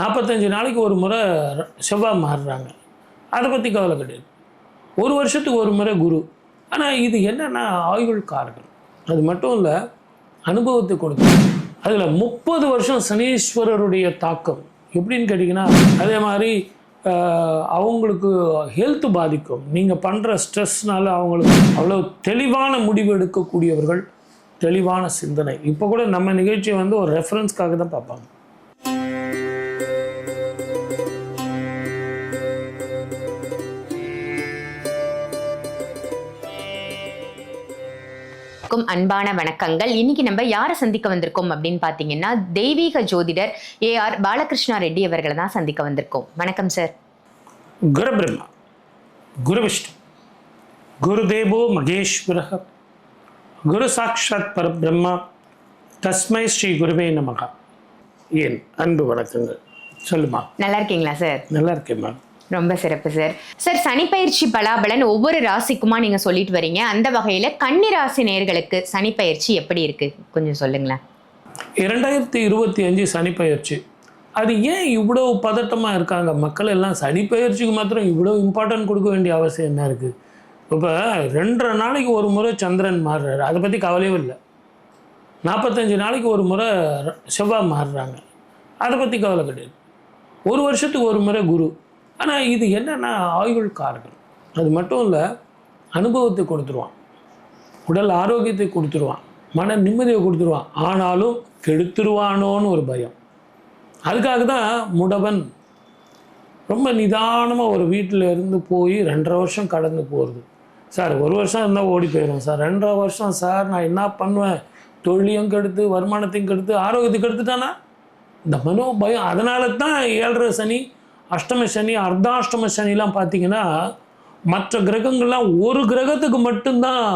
நாற்பத்தஞ்சு நாளைக்கு ஒரு முறை செவ்வாய் மாறுறாங்க. அதை பற்றி கவலை கிடையாது. ஒரு வருஷத்துக்கு ஒரு முறை குரு. ஆனால் இது என்னென்னா ஆயுள் காரகம். அது மட்டும் இல்லை அனுபவத்தை கொடுத்து அதில் முப்பது வருஷம் சனீஸ்வரருடைய தாக்கம். எப்படின்னு கேட்டிங்கன்னா அதே மாதிரி அவங்களுக்கு ஹெல்த் பாதிக்கும். நீங்கள் பண்ணுற ஸ்ட்ரெஸ்னால அவங்களுக்கு அவ்வளோ தெளிவான முடிவு எடுக்கக்கூடியவர்கள் தெளிவான சிந்தனை. இப்போ கூட நம்ம நிகழ்ச்சியை வந்து ஒரு ரெஃபரன்ஸ்க்காக தான் பார்ப்பாங்க. க்கும் அன்பான வணக்கங்கள். இன்னைக்கு நம்ம யாரை சந்திக்க வந்திருக்கோம் அப்படின்னு பார்த்தீங்கன்னா தெய்வீக ஜோதிடர் ஏ ஆர் பாலகிருஷ்ணா ரெட்டி அவர்களை தான் சந்திக்க வந்திருக்கோம். வணக்கம் சார் குரு பிரம்மா குரு விஷ்ணு குருதேவோ மகேஸ்வர குரு சாட்சாத் பரபிரம்மா. தஸ்மை ஸ்ரீ குருவே நமகா. என் அன்பு வணக்கங்கள். சொல்லுமா? நல்லா இருக்கீங்களா சார் நல்லா இருக்கேம்மா ரொம்ப சிறப்பு சார் சார் சனிப்பயிற்சி பலாபலன் ஒவ்வொரு ராசிக்குமா நீங்க சொல்லிட்டு வரீங்க? அந்த வகையில கன்னி ராசி நேயர்களுக்கு சனிப்பயிற்சி எப்படி இருக்கு? கொஞ்சம் சொல்லுங்களேன். இரண்டாயிரத்தி இருபத்தி அஞ்சு சனிப்பயிற்சி. அது ஏன் இவ்வளோ பதட்டமாக இருக்காங்க? மக்கள் எல்லாம் சனிப்பெயர்ச்சிக்கு மாத்திரம் இவ்வளோ இம்பார்ட்டன்ட் கொடுக்க வேண்டிய அவசியம் என்ன இருக்குது இப்போ ரெண்டரை நாளைக்கு ஒரு முறை சந்திரன் மாறுறாரு. அதை பற்றி கவலையும் இல்லை. நாற்பத்தஞ்சு நாளைக்கு ஒரு முறை செவ்வாய் மாறுறாங்க. அதை பற்றி கவலை கிடையாது. ஒரு வருஷத்துக்கு ஒரு முறை குரு. ஆனால் இது என்னென்னா ஆயுள் காரகம் அது மட்டும் இல்லை அனுபவத்தை கொடுத்துருவான். உடல் ஆரோக்கியத்தை கொடுத்துருவான். மன நிம்மதியை கொடுத்துருவான். ஆனாலும் கெடுத்துருவானோன்னு ஒரு பயம். அதுக்காக தான் முடவன் ரொம்ப நிதானமாக ஒரு வீட்டில் இருந்து போய் ரெண்டரை வருஷம் கடந்து போகிறது சார் ஒரு வருஷம் இருந்தால் ஓடி போயிடும் சார். ரெண்டரை வருஷம் சார் நான் என்ன பண்ணுவேன்? தொழிலையும் கெடுத்து வருமானத்தையும் கெடுத்து ஆரோக்கியத்தையும் கெடுத்துட்டானா? இந்த மனோ பயம். அதனால தான் ஏழரை சனி அஷ்டம சனி அர்த்தாஷ்டம சனிலாம் பார்த்தீங்கன்னா மற்ற கிரகங்கள்லாம் ஒரு கிரகத்துக்கு மட்டும்தான்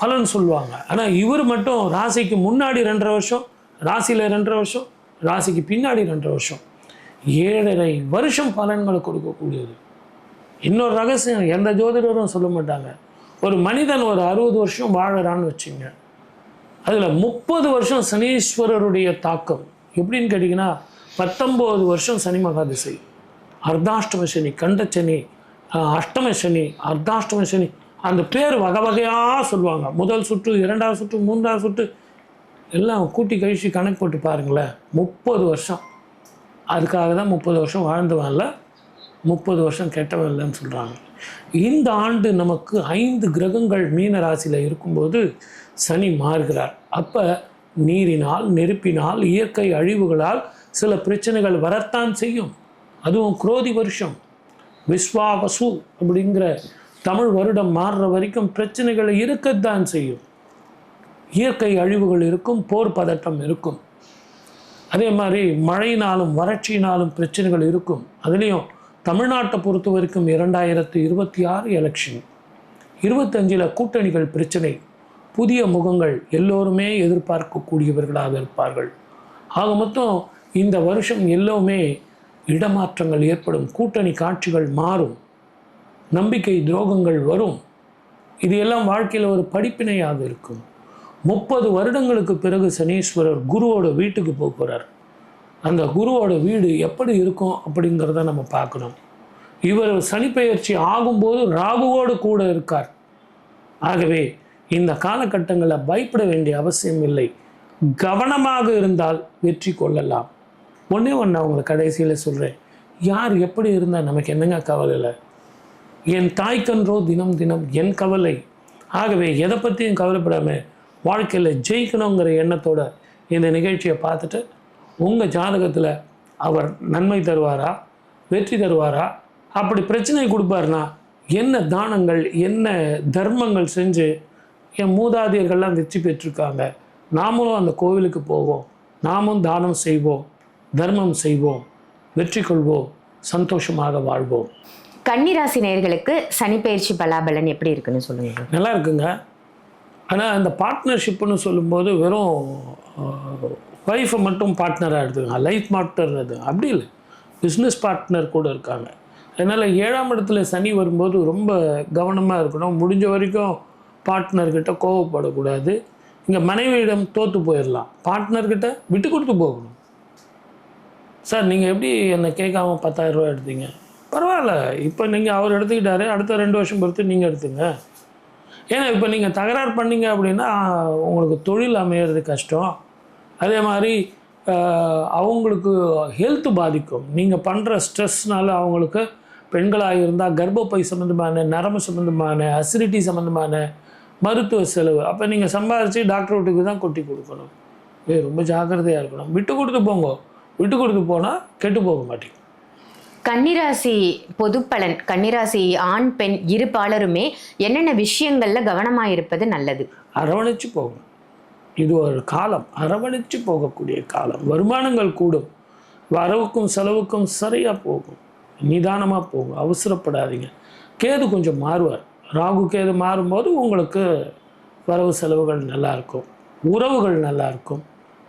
பலன் சொல்லுவாங்க. ஆனால் இவர் மட்டும் ராசிக்கு முன்னாடி ரெண்டரை வருஷம் ராசியில் ரெண்டரை வருஷம் ராசிக்கு பின்னாடி ரெண்டரை வருஷம். ஏழரை வருஷம் பலன்களை கொடுக்கக்கூடியது. இன்னொரு ரகசியம் எந்த ஜோதிடரும் சொல்ல மாட்டாங்க. ஒரு மனிதன் ஒரு அறுபது வருஷம் வாழறான்னு வச்சுங்க. அதில் முப்பது வருஷம் சனீஸ்வரருடைய தாக்கம். எப்படின்னு கேட்டிங்கன்னா பத்தொம்போது வருஷம் சனி மகாதிசை அர்த்தாஷ்டம சனி கண்ட சனி அஷ்டம சனி அர்த்தாஷ்டம சனி அந்த பேர் வகை வகையாக சொல்லுவாங்க. முதல் சுற்று இரண்டாவது சுற்று மூன்றாவது சுற்று எல்லாம் கூட்டி கழிச்சு கணக்கு போட்டு பாருங்களேன். முப்பது வருஷம். அதுக்காக தான் முப்பது வருஷம் வாழ்ந்தவன்ல முப்பது வருஷம் கெட்டவன் இல்லைன்னு சொல்கிறாங்க இந்த ஆண்டு நமக்கு ஐந்து கிரகங்கள் மீன ராசியில் இருக்கும்போது சனி மாறுகிறார். அப்போ நீரினால் நெருப்பினால் இயற்கை அழிவுகளால் சில பிரச்சனைகள் வரத்தான் செய்யும். அதுவும் குரோதி வருஷம். விஸ்வாவசு அப்படிங்கிற தமிழ் வருடம் மாறுற வரைக்கும் பிரச்சனைகள் இருக்கத்தான் செய்யும். இயற்கை அழிவுகள் இருக்கும் போர் பதட்டம் இருக்கும். அதே மாதிரி மழையினாலும் வறட்சியினாலும் பிரச்சனைகள் இருக்கும். அதுலேயும் தமிழ்நாட்டை பொறுத்த வரைக்கும் இரண்டாயிரத்து இருபத்தி ஆறு எலெக்ஷன் இருபத்தஞ்சில் கூட்டணிகள் பிரச்சனை. புதிய முகங்கள் எல்லோருமே எதிர்பார்க்கக்கூடியவர்களாக இருப்பார்கள். ஆக மொத்தம் இந்த வருஷம் எல்லோருமே இடமாற்றங்கள் ஏற்படும் கூட்டணி காட்சிகள் மாறும் நம்பிக்கை துரோகங்கள் வரும். இது எல்லாம் வாழ்க்கையில் ஒரு படிப்பினையாக இருக்கும். முப்பது வருடங்களுக்கு பிறகு சனீஸ்வரர் குருவோட வீட்டுக்கு போக போகிறார் அந்த குருவோட வீடு எப்படி இருக்கும் அப்படிங்கிறத நம்ம பார்க்கணும். இவர் சனிப்பெயர்ச்சி ஆகும்போது ராகுவோடு கூட இருக்கார். ஆகவே இந்த காலகட்டங்களில் பயப்பட வேண்டிய அவசியம் இல்லை. கவனமாக இருந்தால் வெற்றி கொள்ளலாம். ஒன்றே ஒன்று அவங்க கடைசியில் சொல்கிறேன் யார் எப்படி இருந்தால் நமக்கு என்னங்க கவலை இல்லை? என் தாய்க்கன்றோ தினம் தினம் என் கவலை. ஆகவே எதை பற்றியும் கவலைப்படாமல் வாழ்க்கையில் ஜெயிக்கணுங்கிற எண்ணத்தோட இந்த நிகழ்ச்சியை பார்த்துட்டு உங்கள் ஜாதகத்தில் அவர் நன்மை தருவாரா? வெற்றி தருவாரா? அப்படி பிரச்சனை கொடுப்பாருனா என்ன தானங்கள் என்ன தர்மங்கள் செஞ்சு என் மூதாதையர்கள்லாம் வெற்றி பெற்றிருக்காங்க? நாமளும் அந்த கோவிலுக்கு போவோம். நாமும் தானம் செய்வோம். தர்மம் செய்வோம் வெற்றி கொள்வோம் சந்தோஷமாக வாழ்வோம். கன்னி ராசி நேயர்களுக்கு சனிப்பயிற்சி பலாபலன் எப்படி இருக்குன்னு சொல்லுங்க. நல்லா இருக்குங்க. ஆனால் அந்த பார்ட்னர்ஷிப்னு சொல்லும்போது வெறும் ஒய்ஃபை மட்டும் பார்ட்னராக எடுத்துக்கங்க. லைஃப் பார்ட்னர் அது. அப்படி இல்லை. பிஸ்னஸ் பார்ட்னர் கூட இருக்காங்க. அதனால் ஏழாம் இடத்துல சனி வரும்போது ரொம்ப கவனமாக இருக்கணும். முடிஞ்ச வரைக்கும் பார்ட்னர்கிட்ட கோவப்படக்கூடாது. இங்கே மனைவியிடம் தோற்று போயிடலாம் பார்ட்னர்கிட்ட விட்டு கொடுத்து போகணும். சார் நீங்கள் எப்படி என்னை கேட்காம பத்தாயிரம் ரூபாய் எடுத்தீங்க? பரவாயில்ல. இப்போ நீங்கள் அவர் எடுத்துக்கிட்டாரு அடுத்த ரெண்டு வருஷம் பொறுத்து நீங்கள் எடுத்துங்க. ஏன்னா இப்போ நீங்கள் தகராறு பண்ணீங்க அப்படின்னா உங்களுக்கு தொழில் அமையிறது கஷ்டம். அதே மாதிரி அவங்களுக்கு ஹெல்த் பாதிக்கும். நீங்கள் பண்ணுற ஸ்ட்ரெஸ்னால அவங்களுக்கு பெண்களாக இருந்தால் கர்ப்பப்பை சம்மந்தமான நரம்பு சம்மந்தமான அசிடிட்டி சம்மந்தமான மருத்துவ செலவு. அப்போ நீங்கள் சம்பாரித்து டாக்டர் வீட்டுக்கு தான் கொட்டி கொடுக்கணும். ரொம்ப ஜாக்கிரதையாக இருக்கணும். விட்டு கொடுத்து போங்க. விட்டு கொடுத்து போனால் கெட்டு போக மாட்டீங்க கன்னிராசி பொதுப்பலன் கன்னிராசி ஆண் பெண் இரு பாலருமே என்னென்ன விஷயங்கள்ல கவனமா இருப்பது நல்லது? அரவணைச்சு போகும் இது ஒரு காலம். அரவணைச்சு போகக்கூடிய காலம். வருமானங்கள் கூடும். வரவுக்கும் செலவுக்கும் சரியாக போகும். நிதானமாக போகும். அவசரப்படாதீங்க. கேது கொஞ்சம் மாறுவார். ராகு கேது மாறும்போது உங்களுக்கு வரவு செலவுகள் நல்லா இருக்கும். உறவுகள் நல்லா இருக்கும்.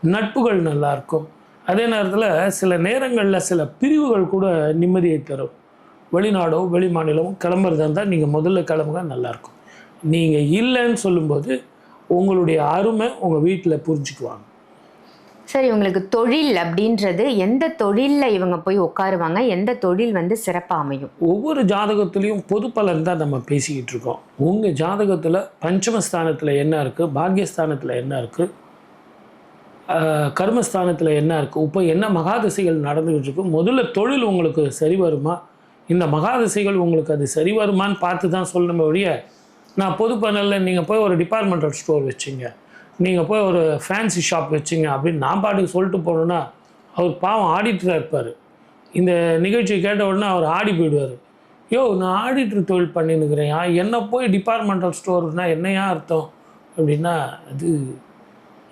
நட்புகள் நல்லா இருக்கும். அதே நேரத்தில் சில நேரங்களில் சில பிரிவுகள் கூட நிம்மதியை தரும். வெளிநாடோ வெளி மாநிலமோ கிளம்புறதா இருந்தால் நீங்கள் முதல்ல கிளம்புங்க நல்லாயிருக்கும் நீங்கள் இல்லைன்னு சொல்லும்போது உங்களுடைய அருமை உங்கள் வீட்டில் புரிஞ்சுக்குவாங்க. சரி உங்களுக்கு தொழில் அப்படின்றது எந்த தொழில்ல இவங்க போய் உட்காருவாங்க? எந்த தொழில் வந்து சிறப்பா அமையும்? ஒவ்வொரு ஜாதகத்துலேயும் பொது பலன் தான் நம்ம பேசிக்கிட்டு இருக்கோம். உங்கள் ஜாதகத்தில் பஞ்சமஸ்தானத்தில் என்ன இருக்குது பாக்கியஸ்தானத்தில் என்ன இருக்குது கர்மஸ்தானத்தில் என்ன இருக்குது இப்போ என்ன மகாதிசைகள் நடந்துக்கிட்டு இருக்கு முதல்ல தொழில் உங்களுக்கு சரி வருமா? இந்த மகாதிசைகள் உங்களுக்கு அது சரி வருமான்னு பார்த்து தான் சொல்லணுமே ஒழிய நான் பொது பலனில் நீங்கள் போய் ஒரு டிபார்ட்மெண்டல் ஸ்டோர் வச்சிங்க. நீங்கள் போய் ஒரு ஃபேன்சி ஷாப் வச்சிங்க அப்படின்னு நான் பாட்டுக்கு சொல்லிட்டு போனோன்னா அவர் பாவம் ஆடிட்டராக இருப்பார். இந்த நிகழ்ச்சி கேட்ட உடனே அவர் ஆடி போயிடுவார். யோ நான் ஆடிட்டர் தொழில் பண்ணின்னுக்கிறேன் என்ன போய் டிபார்ட்மெண்டல் ஸ்டோர்னால் என்னையா அர்த்தம்? அப்படின்னா அது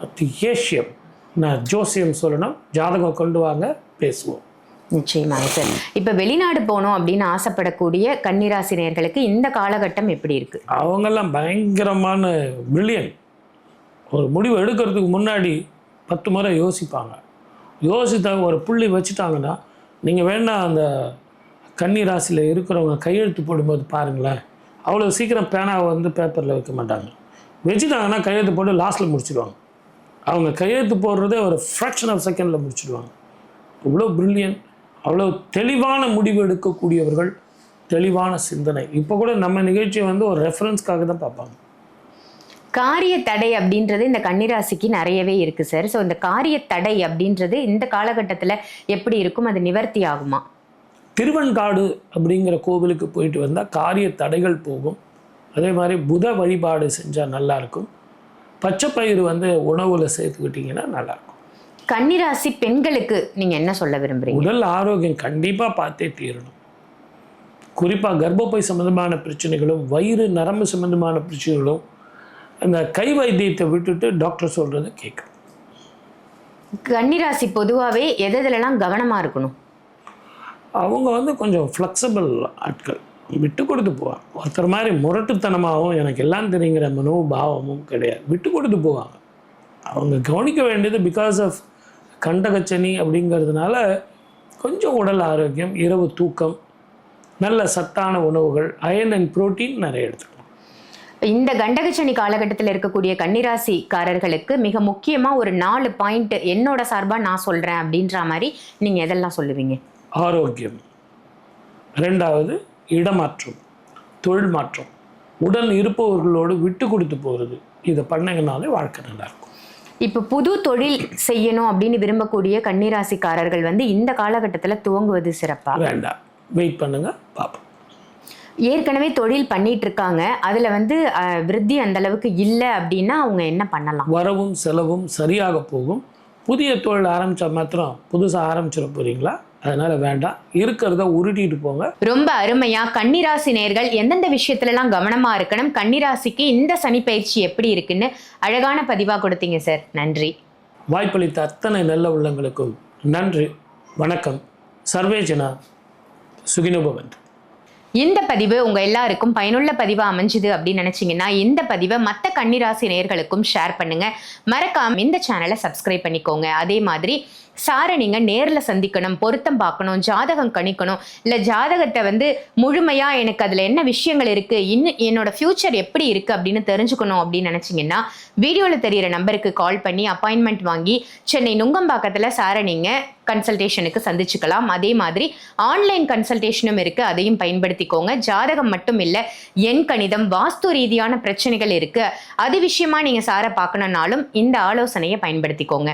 அத்தியேஷியம் நான் ஜோசியம் சொல்லணும். ஜாதகம் கொண்டு வாங்க பேசுவோம். நிச்சயமாக சார் இப்ப வெளிநாடு போகணும் அப்படின்னு ஆசைப்படக்கூடிய கன்னிராசி நேயர்களுக்கு இந்த காலகட்டம் எப்படி இருக்கு? அவங்கெல்லாம் பயங்கரமான பிரில்லியன் ஒரு முடிவு எடுக்கிறதுக்கு முன்னாடி பத்து முறை யோசிப்பாங்க. யோசித்த ஒரு புள்ளி வச்சுட்டாங்கன்னா நீங்கள் வேணால் அந்த கன்னி ராசியில் இருக்கிறவங்க கையெழுத்து போடும்போது பாருங்களேன். அவ்வளோ சீக்கிரம் பேனாவை வந்து பேப்பரில் வைக்க மாட்டாங்க. வச்சுட்டாங்கன்னா கையெழுத்து போட்டு லாஸ்ட்டில் முடிச்சிடுவாங்க அவங்க கையெழுத்து போடுறதே ஒரு ஃப்ராக்ஷன் ஆஃப் செகண்டில் முடிச்சிடுவாங்க. இவ்வளோ பிரில்லியன் அவ்வளோ தெளிவான முடிவு எடுக்கக்கூடியவர்கள் தெளிவான சிந்தனை. இப்போ கூட நம்ம நிகழ்ச்சியை வந்து ஒரு ரெஃபரன்ஸ்க்காக தான் பார்ப்பாங்க. காரிய தடை அப்படின்றது இந்த கன்னிராசிக்கு நிறையவே இருக்கு சார் ஸோ இந்த காரிய தடை அப்படின்றது இந்த காலகட்டத்துல எப்படி இருக்கும்? அது நிவர்த்தி ஆகுமா? திருவெண்காடு அப்படிங்கிற கோவிலுக்கு போயிட்டு வந்தால் காரிய தடைகள் போகும். அதே மாதிரி புத வழிபாடு செஞ்சால் நல்லாயிருக்கும் பச்சைப்பயிறு வந்து உணவில் சேர்த்துக்கிட்டிங்கன்னா நல்லாயிருக்கும். கன்னிராசி பெண்களுக்கு நீங்க என்ன சொல்ல விரும்புறீங்க? உடல் ஆரோக்கியம் கண்டிப்பாக பார்த்தே தீரணும். குறிப்பாக கர்ப்பப்பை சம்மந்தமான பிரச்சனைகளும் வயிறு நரம்பு சம்மந்தமான பிரச்சனைகளும் அந்த கை வைத்தியத்தை விட்டுட்டு டாக்டர் சொல்கிறத கேட்கணும். கன்னிராசி பொதுவாகவே எதுலலாம் கவனமா இருக்கணும்? அவங்க வந்து கொஞ்சம் ஃப்ளெக்சிபிள் ஆட்கள். விட்டு கொடுத்து போவாங்க. ஒருத்தர் மாதிரி முரட்டுத்தனமாகவும் எனக்கு எல்லாம் தெரியுங்கிற மனோபாவமும் கிடையாது. விட்டு கொடுத்து போவாங்க. அவங்க கவனிக்க வேண்டியது பிகாஸ் ஆஃப் கண்டகச்சனி அப்படிங்கிறதுனால கொஞ்சம் உடல் ஆரோக்கியம் இரவு தூக்கம் நல்ல சத்தான உணவுகள் அயன் அண்ட் புரோட்டீன் நிறைய எடுத்துக்கணும் இந்த கண்டகச்சனி காலகட்டத்தில் இருக்கக்கூடிய கன்னிராசிக்காரர்களுக்கு மிக முக்கியமா ஒரு நாலு பாயிண்ட் என்னோட சார்பா நான் சொல்றேன் அப்படின்ற மாதிரி நீங்க எதெல்லாம் சொல்லுவீங்க? ஆரோக்கியம். ரெண்டாவது இடமாற்றம் தொழில் மாற்றம் உடன் இருப்பவர்களோடு விட்டு கொடுத்து போகிறது இதை பண்ணீங்கனாலே வாழ்க்கை நல்லாயிருக்கும் இப்போ புது தொழில் செய்யணும் அப்படின்னு விரும்பக்கூடிய கன்னிராசிக்காரர்கள் வந்து இந்த காலகட்டத்துல துவங்குவது சிறப்பா? வேண்டாம். வெயிட் பண்ணுங்க பார்ப்போம். ஏற்கனவே தொழில் பண்ணிட்டு இருக்காங்க. அதுல வந்து விருத்தி அந்த அளவுக்கு இல்லை அப்படின்னா அவங்க என்ன பண்ணலாம்? வரவும் செலவும் சரியாக போகும். புதிய தொழில் ஆரம்பித்தா மாத்திரம் புதுசாக ஆரம்பிச்சிட போகிறீங்களா அதனால் வேண்டாம். இருக்கிறத உருட்டிட்டு போங்க. ரொம்ப அருமையா கன்னிராசி நேர்கள் எந்தெந்த விஷயத்துலலாம் கவனமா இருக்கணும் கன்னிராசிக்கு இந்த சனி பயிற்சி எப்படி இருக்குன்னு அழகான பதிவா கொடுத்தீங்க சார் நன்றி. வாய்ப்பளித்த அத்தனை நல்ல உள்ளங்களுக்கும் நன்றி வணக்கம். சர்வேஜனா சுகினுபவந்த். இந்த பதிவு உங்க எல்லாருக்கும் பயனுள்ள பதிவா அமைஞ்சுது அப்படின்னு நினைச்சீங்கன்னா இந்த பதிவை மற்ற கன்னிராசி நேயர்களுக்கும் ஷேர் பண்ணுங்க. மறக்காம இந்த சேனலை சப்ஸ்கிரைப் பண்ணிக்கோங்க. அதே மாதிரி சாரை நீங்கள் நேரில் சந்திக்கணும் பொருத்தம் பார்க்கணும் ஜாதகம் கணிக்கணும். இல்லை ஜாதகத்தை வந்து முழுமையாக எனக்கு அதில் என்ன விஷயங்கள் இருக்குது இன்னும் என்னோட ஃப்யூச்சர் எப்படி இருக்குது அப்படின்னு தெரிஞ்சுக்கணும் அப்படின்னு நினச்சிங்கன்னா வீடியோவில் தெரியிற நம்பருக்கு கால் பண்ணி அப்பாயின்மெண்ட் வாங்கி சென்னை நுங்கம்பாக்கத்தில் சாரை நீங்கள் கன்சல்டேஷனுக்கு சந்திச்சுக்கலாம். அதே மாதிரி ஆன்லைன் கன்சல்டேஷனும் இருக்குது அதையும் பயன்படுத்திக்கோங்க. ஜாதகம் மட்டும் இல்லை எண் கணிதம் வாஸ்து ரீதியான பிரச்சனைகள் இருக்குது அது விஷயமா நீங்கள் சாரை பார்க்கணுன்னாலும் இந்த ஆலோசனையை பயன்படுத்திக்கோங்க.